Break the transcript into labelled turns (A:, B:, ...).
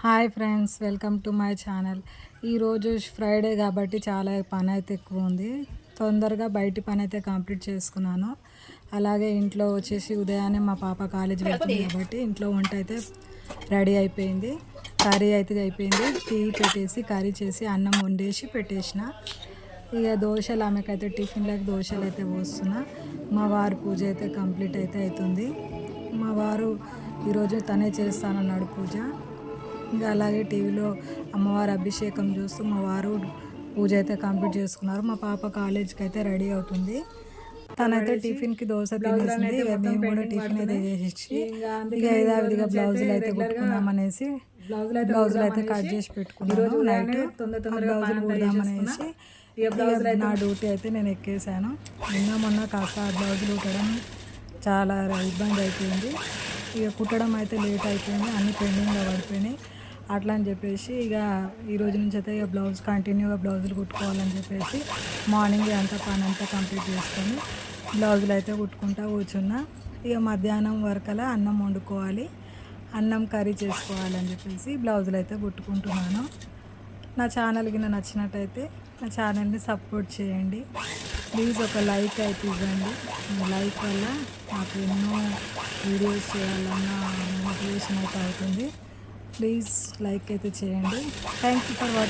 A: Hi friends welcome to my channel. ఈరోజు Friday కాబట్టి చాలా పని అయితే ఎక్కువ ఉంది. తొందరగా బయటి పని అయితే కంప్లీట్ చేసుకున్నాను. అలాగే ఇంట్లో వచ్చేసి ఉదయాన్నే మా పాప కాలేజ్ వెళ్తుంది కాబట్టి ఇంట్లో వంట అయితే రెడీ అయిపోయింది. కర్రీ అయితే అయిపోయింది. టీ పెట్టేసి కర్రీ చేసి అన్నం వండేసి పెట్టేసిన. ఇక దోశలు ఆమెకైతే టిఫిన్లకు దోశలు అయితే పోస్తున్నా. మా వారు పూజ అయితే కంప్లీట్ అయితే అవుతుంది. మా వారు ఈరోజు తనే చేస్తానన్నాడు పూజ. ఇంకా అలాగే టీవీలో అమ్మవారి అభిషేకం చూస్తూ మా వారు పూజ అయితే కంప్లీట్ చేసుకున్నారు. మా పాప కాలేజ్కి అయితే రెడీ అవుతుంది. తనైతే టిఫిన్కి దోశ తినేసింది. ఇక మేము కూడా టిఫిన్ అయితే చేసి ఇక యథావిధిగా బ్లౌజులు అయితే కుట్టుకుందాం అనేసి బ్లౌజులు అయితే కట్ చేసి పెట్టుకున్నాను. నైట్ బ్లౌజులు కుడదామనేసి నా డ్యూటీ అయితే నేను ఎక్కేసాను. నిన్న మొన్న కాస్త బ్లౌజులు కుట్టడం చాలా ఇబ్బంది అయిపోయింది. ఇక కుట్టడం అయితే లేట్ అయిపోయింది. అన్ని పెండింగ్గా పడిపోయినాయి. అట్లా అని చెప్పేసి ఇక ఈ రోజు నుంచి అయితే ఇక బ్లౌజ్ కంటిన్యూగా బ్లౌజులు కుట్టుకోవాలని చెప్పేసి మార్నింగ్ అంతా పని అంతా కంప్లీట్ చేసుకొని బ్లౌజులు అయితే కుట్టుకుంటా కూర్చున్నా. ఇక మధ్యాహ్నం వరకలా అన్నం వండుకోవాలి అన్నం కర్రీ చేసుకోవాలని చెప్పేసి బ్లౌజులు అయితే కుట్టుకుంటున్నాను. నా ఛానల్ కింద నచ్చినట్టయితే నా ఛానల్ని సపోర్ట్ చేయండి. ప్లీజ్ ఒక లైక్ అయితే ఇవ్వండి. లైక్ వల్ల నాకు ఎన్నో వీడియోస్ చేయాలన్న మోటివేషన్ అయితే అవుతుంది. ప్లీజ్ లైక్ అయితే చేయండి. Thank you for watching